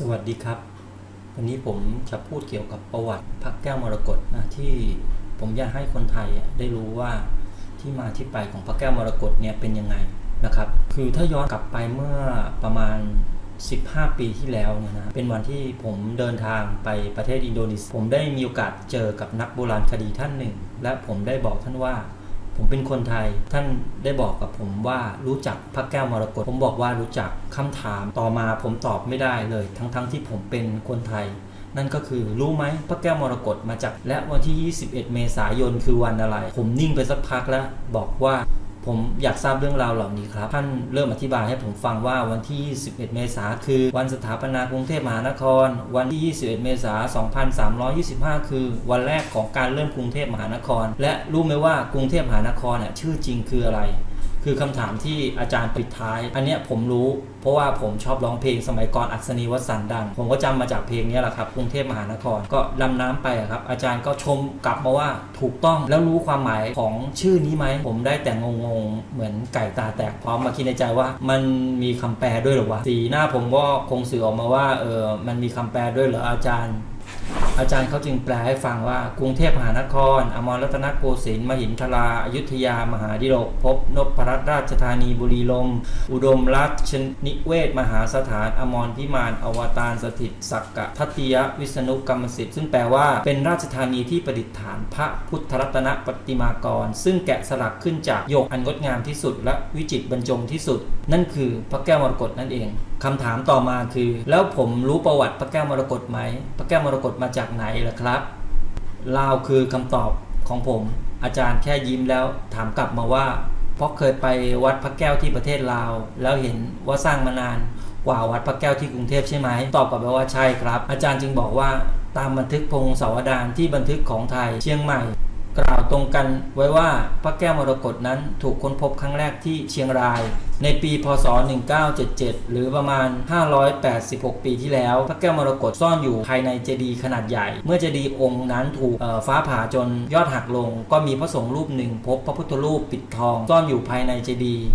สวัสดีครับ วันนี้ผมจะพูดเกี่ยวกับประวัติพระแก้วมรกตนะที่ผมอยากให้คนไทยได้รู้ว่าที่มาที่ไปของพระแก้วมรกตเนี่ยเป็นยังไงนะครับ คือถ้าย้อนกลับไปเมื่อประมาณ 15 ปีที่แล้วเนี่ยนะเป็นวันที่ผมเดินทางไปประเทศอินโดนีเซียผมได้มีโอกาสเจอกับนักโบราณคดีท่านหนึ่ง และผมได้บอกท่านว่า ผมเป็นคนไทย ท่านได้บอกกับผมว่ารู้จักพระแก้วมรกตผมบอกว่ารู้จักคำถามต่อมาผมตอบไม่ได้เลย ทั้งๆทที่ผมเป็นคนไทย นั่นก็คือรู้ไหมพระแก้วมรกตมาจากและวันที่ 21 เมษายนคือวันอะไร ผมนิ่งไปสักพักแล้วบอกว่า ผมอยากทราบเรื่องราวเหล่านี้ครับ ท่านเริ่มอธิบายให้ผมฟังว่าวันที่ 21 เมษาคือวันสถาปนากรุงเทพมหานคร วันที่ 21 เมษายน2325 คือวันแรกของการเริ่มกรุงเทพมหานคร และรู้ไหมว่ากรุงเทพมหานครเนี่ยชื่อจริงคืออะไร คือคำถามที่อาจารย์ปิดท้าย อันเนี้ยผมรู้ เพราะว่าผมชอบร้องเพลงสมัยก่อนอัศนีวสันดัง ผมก็จำมาจากเพลงนี้แหละครับกรุงเทพมหานครก็ลำน้ำไปครับ อาจารย์ก็ชมกลับมาว่าถูกต้องแล้วรู้ความหมายของชื่อนี้ไหม ผมได้แต่งงๆเหมือนไก่ตาแตกพร้อมมาคิดในใจว่ามันมีคำแปลด้วยหรอวะสีหน้าผมก็คงสื่อออกมาว่าเออมันมีคำแปลด้วยเหรออาจารย์ อาจารย์เขาจึงแปลให้ฟังว่ากรุงเทพมหานคร อมรรัตนโกสินทร์มหินทราอยุธยามหาดิโรกภพนพรัตนราชธานีบุรีลมอุดมรัตชนิเวศมหาสถาน อมรพิมาน อวตารสถิตสักกะทัตติยวิษณุกรรมสิทธิ์ซึ่งแปลว่าเป็นราชธานีที่ประดิษฐานพระพุทธรัตนปฏิมากร ซึ่งแกะสลักขึ้นจากหยกอันงดงามที่สุดและวิจิตรบรรจงที่สุด นั่นคือพระแก้วมรกตนั่นเอง คำถามต่อมาคือ แล้วผมรู้ประวัติพระแก้วมรกตไหมพระแก้วมรกตมาจากไหนล่ะครับลาวคือคำตอบของผม อาจารย์แค่ยิ้มแล้วถามกลับมาว่า เพราะเคยไปวัดพระแก้วที่ประเทศลาว แล้วเห็นว่าสร้างมานานกว่าวัดพระแก้วที่กรุงเทพใช่ไหม ตอบกลับไปว่าใช่ครับ อาจารย์จึงบอกว่าตามบันทึกพงศาวดารที่บันทึกของไทยเชียงใหม่ กล่าวตรงกันไว้ว่าพระแก้วมรกตนั้นถูกค้นพบครั้งแรกที่เชียงราย ในปี พศ 1977 หรือประมาณ 586 ปีที่แล้ว พระแก้วมรกตซ่อนอยู่ภายในเจดีย์ขนาดใหญ่ เมื่อเจดีย์องค์นั้นถูกฟ้าผ่าจนยอดหักลง ก็มีพระสงฆ์รูปหนึ่งพบพระพุทธรูปปิดทองซ่อนอยู่ภายในเจดีย์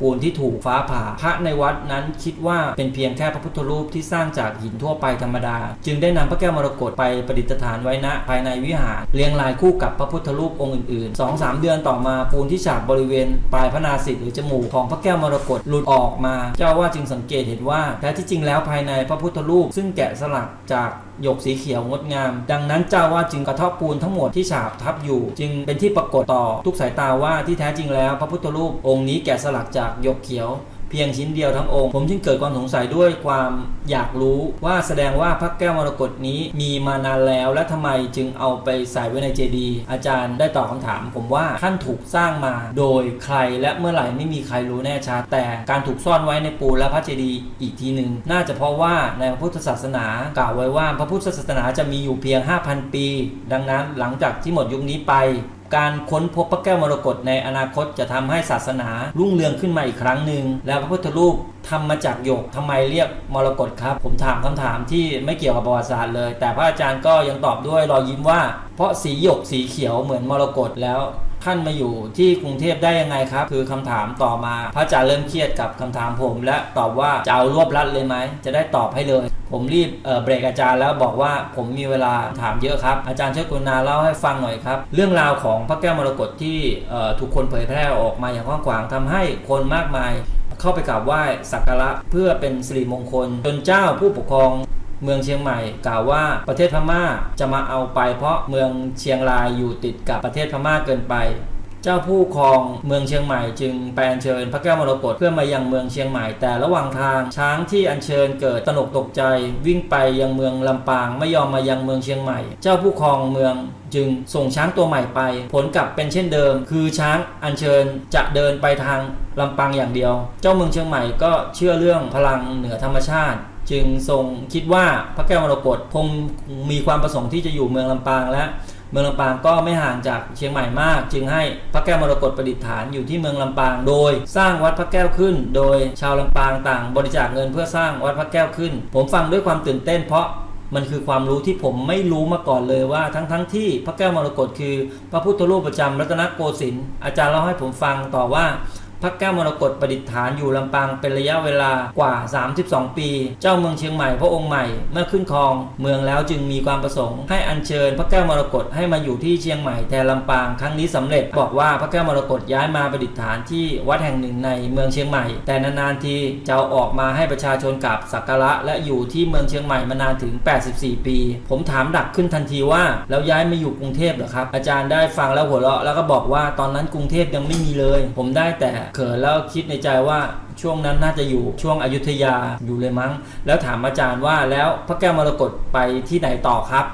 ปูนที่ถูกฟ้าผ่า พระในวัดนั้นคิดว่าเป็นเพียงแค่พระพุทธรูปที่สร้างจากหินทั่วไปธรรมดา จึงได้นำพระแก้วมรกตไปประดิษฐานไว้ณภายในวิหารเรียงรายคู่กับพระพุทธรูปองค์อื่นๆ 2-3 เดือนต่อมาปูนที่ฉาบบริเวณปลายพระนาสิกหรือจมูกของพระแก้วมรกตหลุดออกมา เจ้าว่าจึงสังเกตเห็นว่าแท้ที่จริงแล้วภายในพระพุทธรูป ซึ่งแกะสลักจาก หยกสีเขียวงดงาม ดังนั้นเจ้าว่าจึงกระเทาะปูนทั้งหมดที่ฉาบทับอยู่ จึงเป็นที่ปรากฏต่อทุกสายตาว่าที่แท้จริงแล้ว พระพุทธรูปองค์นี้แกะสลักจากหยกเขียว เพียงชิ้นเดียวทั้งองค์ ผมจึงเกิดความสงสัยด้วยความอยากรู้ว่าแสดงว่าพระแก้วมรกตนี้มีมานานแล้ว และทำไมจึงเอาไปใส่ไว้ในเจดีย์อาจารย์ได้ตอบคำถาม ผมว่าท่านถูกสร้างมาโดยใครและเมื่อไหร่ไม่มีใครรู้แน่ชัดแต่การถูกซ่อนไว้ในปูและพระเจดีย์อีกทีหนึ่งน่าจะเพราะว่าในพระพุทธศาสนากล่าวไว้ว่าพระพุทธศาสนาจะมีอยู่เพียง 5,000 ปี ดังนั้นหลังจากที่หมดยุคนี้ไป การค้นพบพระแก้วมรกตในอนาคตจะทำให้ศาสนารุ่งเรืองขึ้นมาอีกครั้งหนึ่งแล้วพระพุทธรูปทำมาจากหยกทำไมเรียกมรกตครับ ผมถามคำถามที่ไม่เกี่ยวกับประวัติศาสตร์เลย แต่พระอาจารย์ก็ยังตอบด้วยรอยยิ้มว่า เพราะสีหยกสีเขียวเหมือนมรกตแล้ว ท่านมาอยู่ที่กรุงเทพได้ยังไงครับ คือคำถามต่อมา พระอาจารย์เริ่มเครียดกับคำถามผม และตอบว่าจะเอารวบรัดเลยไหม จะได้ตอบให้เลย ผมรีบเเบรกอาจารย์แล้วบอกว่าผมมีเวลาถามเยอะครับ อาจารย์ช่วยกรุณาเล่าให้ฟังหน่อยครับ เรื่องราวของพระแก้วมรกตที่เอ่อถูกคนเผยแพร่ออกมาอย่างกว้างขวางทำให้คนมากมาย เข้าไปกราบไหว้สักการะเพื่อเป็นสิริมงคล จนเจ้าผู้ปกครอง เมืองเชียงใหม่ กล่าวว่าประเทศพม่าจะมาเอาไป เพราะเมืองเชียงรายอยู่ติดกับประเทศพม่าเกินไป เจ้าผู้ครองเมืองเชียงใหม่จึงไปอัญเชิญพระแก้วมรกตเพื่อมายังเมืองเชียงใหม่แต่ระหว่างทางช้างที่อัญเชิญเกิดตนกตกใจ วิ่งไปยังเมืองลำปางไม่ยอมมายังเมืองเชียงใหม่ เจ้าผู้ครองเมืองจึงส่งช้างตัวใหม่ไป ผลกลับเป็นเช่นเดิม คือช้างอัญเชิญจะเดินไปทางลำปางอย่างเดียว เจ้าเมืองเชียงใหม่ก็เชื่อเรื่องพลังเหนือธรรมชาติ จึงทรงคิดว่าพระแก้วมรกตคงมีความประสงค์ที่จะอยู่เมืองลำปางและเมืองลำปางก็ไม่ห่างจากเชียงใหม่มาก จึงให้พระแก้วมรกตประดิษฐานอยู่ที่เมืองลำปาง โดยสร้างวัดพระแก้วขึ้น โดยชาวลำปางต่างบริจาคเงินเพื่อสร้างวัดพระแก้วขึ้น ผมฟังด้วยความตื่นเต้นเพราะมันคือความรู้ที่ผมไม่รู้มาก่อนเลยว่าทั้งทั้งๆที่พระแก้วมรกตคือ พระพุทธรูปประจำรัตนโกสินทร์อาจารย์เล่าให้ผมฟังต่อว่า พระแก้วมรกตประดิษฐานอยู่ลำปางเป็นระยะเวลากว่า 32 ปี เจ้าเมืองเชียงใหม่พระองค์ใหม่เมื่อขึ้นครอง เมืองแล้วจึงมีความประสงค์ ให้อัญเชิญพระแก้วมรกตให้มาอยู่ที่เชียงใหม่แทนลำปางครั้งนี้สำเร็จบอกว่าพระแก้วมรกตย้ายมาประดิษฐานที่วัดแห่งหนึ่งในเมืองเชียงใหม่ แต่นานๆทีจะอออกมาให้ประชาชนกราบสักการะและอยู่ที่เมืองเชียงใหม่มานานถึง 84 ปี ผมถามดักขึ้นทันทีว่าแล้วย้ายมาอยู่กรุงเทพเหรอครับอาจารย์ได้ฟังแล้วหัวเราะแล้วก็บอกว่าตอนนั้นกรุงเทพยังไม่มีเลย ผมได้แต่เขินแล้วคิดในใจว่าช่วงนั้นน่าจะอยู่ช่วงอยุธยาอยู่เลยมั้ง แล้วถามอาจารย์ว่าแล้วพระแก้วมรกตไปที่ไหนต่อครับ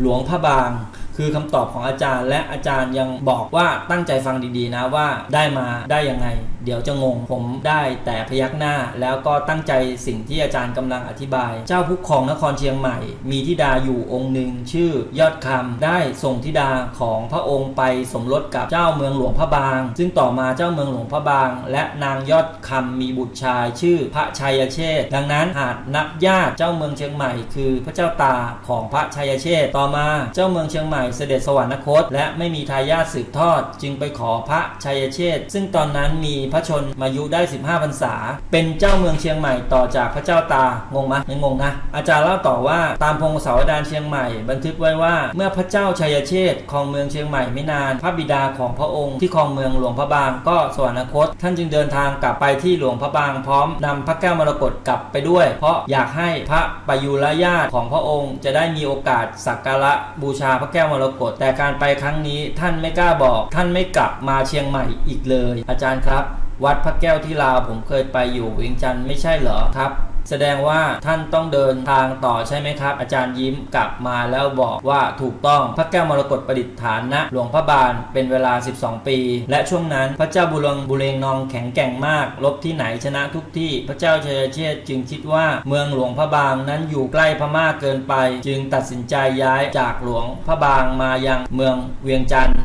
หลวงพระบาง คือคำตอบของอาจารย์ และอาจารย์ยังบอกว่าตั้งใจฟังดีๆนะว่าได้มาได้ยังไง เดี๋ยวจะงงผมได้แต่พยักหน้า แล้วก็ตั้งใจสิ่งที่อาจารย์กำลังอธิบาย เจ้าผู้ครองนครเชียงใหม่ มีธิดาอยู่องค์หนึ่งชื่อยอดคำได้ส่งธิดาของพระองค์ไปสมรสกับเจ้าเมืองหลวงพระบาง ซึ่งต่อมาเจ้าเมืองหลวงพระบาง และนางยอดคำมีบุตรชายชื่อพระชัยเชษดังนั้นหากนับญาติเจ้าเมืองเชียงใหม่ คือพระเจ้าตาของพระชัยเชษต่อมาเจ้าเมืองเชียงใหม่เสด็จสวรรคต และไม่มีทายาทสืบทอด จึงไปขอพระชัยเชษซึ่งตอนนั้นมีพระชนมายุได้ 15พรรษา เป็นเจ้าเมืองเชียงใหม่ต่อจากพระเจ้าตางงไหมไม่งงนะอาจารย์เล่าต่อว่าตามพงศาวดารเชียงใหม่ บันทึกไว้ว่าเมื่อพระเจ้าชัยเชษฐ์ครองเมืองเชียงใหม่ไม่นาน พระบิดาของพระองค์ที่ครองเมืองหลวงพระบางก็สวรรคต ท่านจึงเดินทางกลับไปที่หลวงพระบางพร้อมนำพระแก้วมรกตกลับไปด้วย เพราะอยากให้พระปยุรญาติของพระองค์จะได้มีโอกาสสักการะบูชาพระแก้วมรกตแต่การไปครั้งนี้ท่านไม่กล้าบอก ท่านไม่กลับมาเชียงใหม่อีกเลย อาจารย์ครับ วัดพระแก้วที่ลาวผมเคยไปอยู่เวียงจันทร์ไม่ใช่เหรอครับ แสดงว่าท่านต้องเดินทางต่อใช่ไหมครับ อาจารย์ยิ้มกลับมาแล้วบอกว่าถูกต้องพระแก้วมรกตประดิษฐานณหลวงพระบางเป็นเวลา 12 ปี และช่วงนั้นพระเจ้าบุรงบุเรงนองแข็งแกร่งมากรบที่ไหนชนะทุกที่ พระเจ้าชัยเชษจึงคิดว่าเมืองหลวงพระบางนั้นอยู่ใกล้พม่าเกินไป จึงตัดสินใจย้ายจากหลวงพระบางมายังเมืองเวียงจันทร์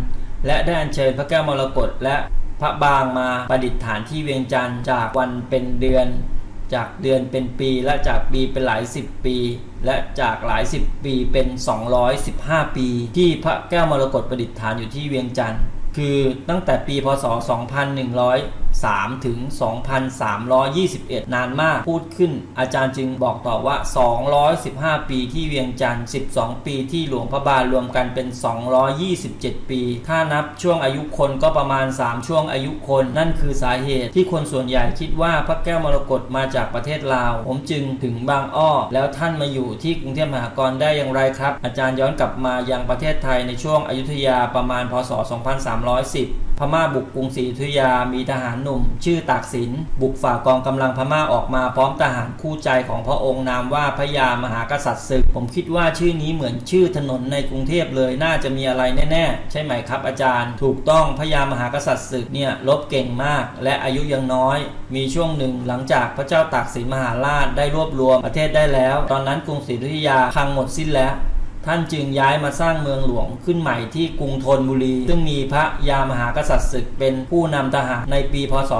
และได้อัญเชิญพระแก้วมรกตและ ระบางมาประดิษฐานที่เวียงจันทร์จากวันเป็นเดือน จากเดือนเป็นปีและจากปีเป็นหลายสิบปี และจากหลายสิบปีเป็น 215 ปี ที่พระแก้วมรกตประดิษฐานอยู่ที่เวียงจันทร์คือตั้งแต่ปีพศ 3 ถึง 2321 นานมากพูดขึ้น อาจารย์จึงบอกต่อว่า 215 ปีที่เวียงจันทร์ 12 ปีที่หลวงพระบางรวมกันเป็น 227 ปี ถ้านับช่วงอายุคนก็ประมาณ 3 ช่วงอายุคน นั่นคือสาเหตุที่คนส่วนใหญ่คิดว่าพระแก้วมรกตมาจากประเทศลาว ผมจึงถึงบางอ้อ แล้วท่านมาอยู่ที่กรุงเทพมหานครได้อย่างไรครับ อาจารย์ย้อนกลับมายังประเทศไทยในช่วงอยุธยาประมาณพศ 2310พม่าบุกกรุงศรีอยุธยา มีทหารหนุ่ม ชื่อตากสิน บุกฝ่ากองกำลังพม่าออกมาพร้อมทหารคู่ใจของพระองค์นามว่าพระยามหากษัตริย์ศึก ผมคิดว่าชื่อนี้เหมือนชื่อถนนในกรุงเทพเลยน่าจะมีอะไรแน่ๆ ใช่ไหมครับอาจารย์ ถูกต้องพระยามหากษัตริย์ศึกเนี่ยรบเก่งมาก และอายุยังน้อย มีช่วงหนึ่งหลังจากพระเจ้าตากสินมหาราชได้รวบรวมประเทศได้แล้ว ตอนนั้นกรุงศรีอยุธยาพังหมดสิ้นแล้ว ท่านจึงย้ายมาสร้างเมืองหลวงขึ้นใหม่ที่กรุงธนบุรี ซึ่งมีพระยามหากษัตริย์ศึกเป็นผู้นำทหารในปีพศ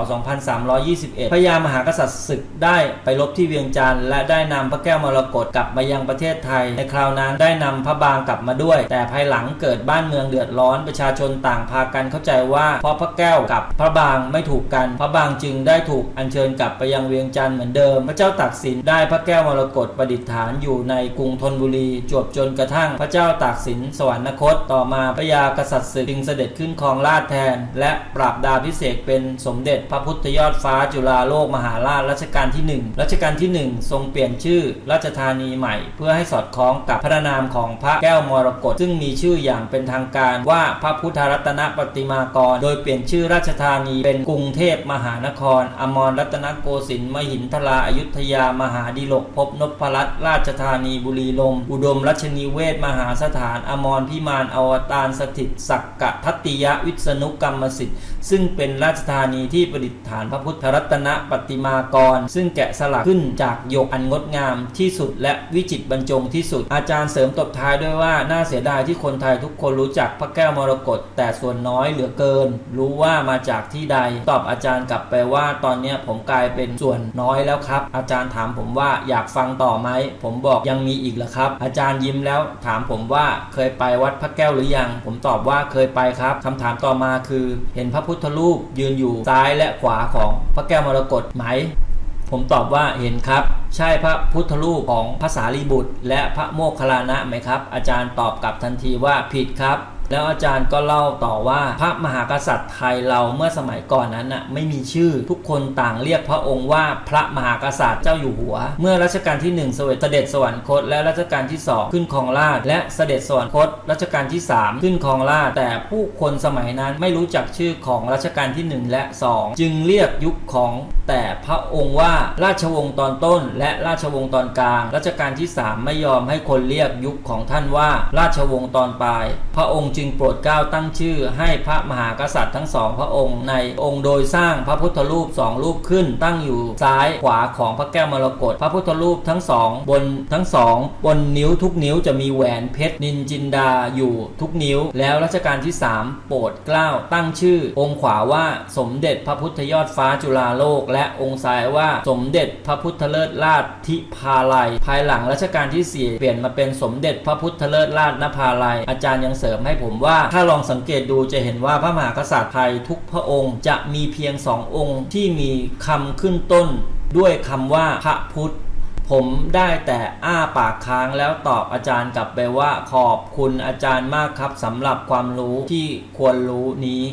2321 พระยามหากษัตริย์ศึกได้ไปรบที่เวียงจันทร์และได้นำพระแก้วมรกตกลับมายังประเทศไทย ในคราวนั้นได้นำพระบางกลับมาด้วย แต่ภายหลังเกิดบ้านเมืองเดือดร้อนประชาชนต่างพากันเข้าใจว่าเพราะพระแก้วกับพระบางไม่ถูกกัน พระบางจึงได้ถูกอัญเชิญกลับไปยังเวียงจันทร์เหมือนเดิม พระเจ้าตากสินได้พระแก้วมรกตประดิษฐานอยู่ในกรุงธนบุรีจวบจนกระทั่งพระเจ้าตากสินสวรรคตต่อมาพระยากษัตริย์ศึกจึงเสด็จขึ้นครองราชแทน และปราบดาพิเศษเป็นสมเด็จพระพุทธยอดฟ้าจุฬาโลกมหาราชรัชกาลที่ 1 รัชกาลที่ 1 ทรงเปลี่ยนชื่อราชธานีใหม่ เพื่อให้สอดคล้องกับพระนามของพระแก้วมรกตซึ่งมีชื่ออย่างเป็นทางการว่าพระพุทธรัตนปฏิมากร โดยเปลี่ยนชื่อราชธานีเป็นกรุงเทพมหานคร อมรรัตนโกสินทร์มหินทราอยุธยามหาดิลกภพนพรัตน์ราชธานีบุรีลมอุดมรัชนีเวศมหาสถาน อมรพิมานอวตารสถิตสักกะทัตติยะวิษณุกรรมสิทธิ์ ซึ่งเป็นราชธานีที่ประดิษฐานพระพุทธรัตนปฏิมากร ซึ่งแกะสลักขึ้นจากหยกอันงดงามที่สุดและวิจิตรบรรจงที่สุด อาจารย์เสริมตบท้ายด้วยว่าน่าเสียดายที่คนไทยทุกคนรู้จักพระแก้วมรกตแต่ส่วนน้อยเหลือเกิน รู้ว่ามาจากที่ใด ตอบอาจารย์กลับไปว่าตอนนี้ผมกลายเป็นส่วนน้อยแล้วครับ อาจารย์ถามผมว่าอยากฟังต่อไหมผมบอกยังมีอีกเหรอครับ อาจารย์ยิ้มแล้วถามผมว่าเคยไปวัดพระแก้วหรือยัง ผมตอบว่าเคยไปครับคำถามต่อมาคือ เห็นพระพุทธรูปยืนอยู่ซ้ายและขวาของพระแก้วมรกตไหม ผมตอบว่าเห็นครับ ใช่พระพุทธรูปของภาษาลีบุตร และพระโมคคัลลานะไหมครับ อาจารย์ตอบกลับทันทีว่าผิดครับ แล้วอาจารย์ก็เล่าต่อว่าพระมหากษัตริย์ไทยเราเมื่อสมัยก่อนนั้นน่ะไม่มีชื่อ ทุกคนต่างเรียกพระองค์ว่าพระมหากษัตริย์เจ้าอยู่หัว เมื่อรัชกาลที่หนึ่งเสวยเสด็จสวรรคตและรัชกาลที่สองขึ้นครองราชและเสด็จสวรรคตรัชกาลที่สามขึ้นครองราชแต่ผู้คนสมัยนั้นไม่รู้จักชื่อของรัชกาลที่หนึ่งและสองจึงเรียกยุคของแต่พระองค์ว่าราชวงศ์ตอนต้น และราชวงศ์ตอนกลาง รัชกาลที่ 3 ไม่ยอมให้คนเรียกยุคของท่านว่าราชวงศ์ตอนปลาย พระองค์จึงโปรดเกล้าตั้งชื่อให้พระมหากษัตริย์ทั้งสองพระองค์ในองค์โดยสร้างพระพุทธรูปสองรูปขึ้น ตั้งอยู่ซ้ายขวาของพระแก้วมรกตพระพุทธรูปทั้งสองบนทั้งสองบนนิ้วทุกนิ้วจะมีแหวนเพชรนินจินดาอยู่ทุกนิ้ว แล้วรัชกาลที่ 3 โปรดเกล้าตั้งชื่อ องค์ขวาว่าสมเด็จพระพุทธยอดฟ้าจุฬาโลก และองค์ซ้ายว่าสมเด็จพระพุทธเลิศราชทิพาลัย ภายหลังรัชกาลที่ 4 เปลี่ยนมาเป็นสมเด็จพระพุทธเลิศราชนภาลัย อาจารย์ยังเสริมให้ผมว่าถ้าลองสังเกตดูจะเห็นว่าพระมหากษัตริย์ไทยทุกพระองค์จะมีเพียงสององค์ที่มีคำขึ้นต้น ด้วยคำว่าพระพุทธผมได้แต่อ้าปากค้างแล้วตอบอาจารย์กลับไปว่าขอบคุณอาจารย์มากครับสำหรับความรู้ที่ควรรู้นี้